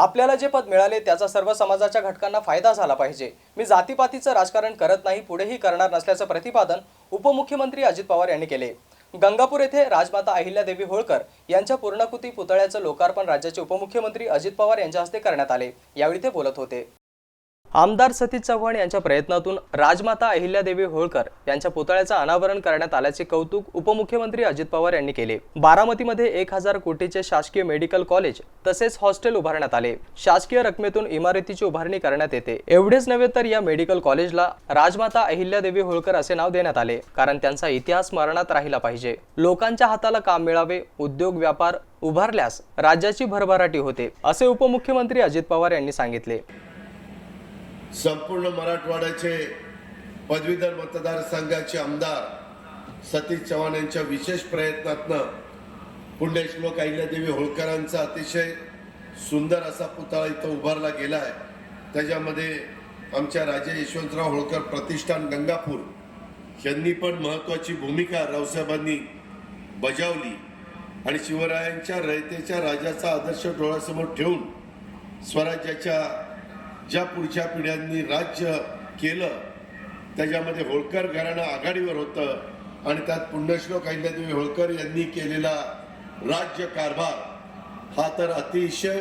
आपल्याला जे पद मिळाले त्याचा सर्व समाजाच्या घटकांना फायदा झाला पाहिजे. मी जातीपातीचं राजकारण करत नाही पुढेही करणार नसल्याचं प्रतिपादन उपमुख्यमंत्री अजित पवार यांनी केले. गंगापूर येथे राजमाता अहिल्यादेवी होळकर यांच्या पूर्णाकृती पुतळ्याचं लोकार्पण राज्याचे उपमुख्यमंत्री अजित पवार यांच्या हस्ते करण्यात आले. यावेळी ते बोलत होते. आमदार सतीश चव्हाण यांच्या प्रयत्नातून राजमाता अहिल्यादेवी होळकर यांच्या पुतळ्याचं अनावरण करण्यात आल्याचे कौतुक उपमुख्यमंत्री अजित पवार यांनी केले. बारामतीमध्ये एक हजार कोटीचे शासकीय मेडिकल कॉलेज तसेच हॉस्टेल उभारण्यात आले. शासकीय रकमेतून इमारतीची उभारणी करण्यात येते. एवढेच नव्हे तर या मेडिकल कॉलेजला राजमाता अहिल्यादेवी होळकर असे नाव देण्यात आले कारण त्यांचा इतिहास स्मरणात राहिला पाहिजे. लोकांच्या हाताला काम मिळावे उद्योग व्यापार उभारल्यास राज्याची भरभराटी होते असे उपमुख्यमंत्री अजित पवार यांनी सांगितले. संपूर्ण मराठवाड्याचे पदवीधर मतदारसंघाचे आमदार सतीश चव्हाण यांच्या विशेष प्रयत्नातनं पुण्यश्लोक अहिल्यादेवी होळकरांचा अतिशय सुंदर असा पुतळा इथं उभारला गेला आहे. त्याच्यामध्ये आमच्या राजे यशवंतराव होळकर प्रतिष्ठान गंगापूर यांनी पण महत्त्वाची भूमिका रावसाहेबांनी बजावली आणि शिवरायांच्या रयतेच्या राजाचा आदर्श डोळ्यासमोर ठेवून स्वराज्याच्या ज्या पुढच्या पिढ्यांनी राज्य केलं त्याच्यामध्ये होळकर घराणं आघाडीवर होतं आणि त्यात पुण्यश्लोक अहिल्यादेवी होळकर यांनी केलेला राज्य कारभार हा तर अतिशय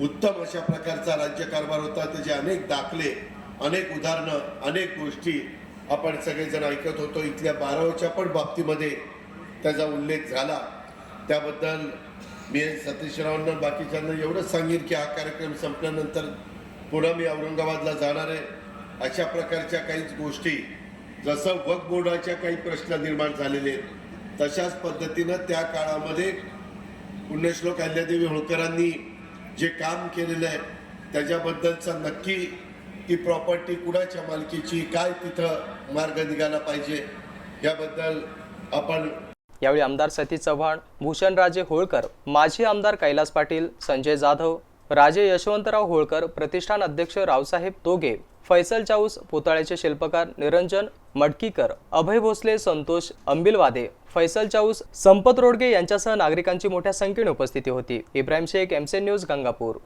उत्तम अशा प्रकारचा राज्यकारभार होता. त्याचे अनेक दाखले अनेक उदाहरणं अनेक गोष्टी आपण सगळेजण ऐकत होतो. इथल्या बारावच्या पण बाबतीमध्ये त्याचा उल्लेख झाला. त्याबद्दल मी सतीशरावांना बाकीच्यांना एवढंच सांगेन की हा कार्यक्रम संपल्यानंतर पुढं मी औरंगाबादला जाणार आहे. अशा प्रकारच्या काहीच गोष्टी जसं वक बोर्डाच्या काही प्रश्न निर्माण झालेले आहेत तशाच पद्धतीनं त्या काळामध्ये पुण्यश्लोक अहिल्यादेवी होळकरांनी जे काम केलेलं आहे त्याच्याबद्दलचा नक्की ती प्रॉपर्टी कुणाच्या मालकीची काय तिथं मार्ग निघाला पाहिजे याबद्दल आपण यावेळी आमदार सतीश चव्हाण भूषणराजे होळकर माजी आमदार कैलास पाटील संजय जाधव राजे यशवंतराव होळकर प्रतिष्ठान अध्यक्ष रावसाहेब तोगे फैसल चाऊस पुतळ्याचे शिल्पकार निरंजन मडकीकर अभय भोसले संतोष अंबिलवादे फैसल चाऊस संपत रोडगे यांच्यासह नागरिकांची मोठ्या संख्येने उपस्थिती होती. इब्राहिम शेख एमसे न्यूज गंगापूर.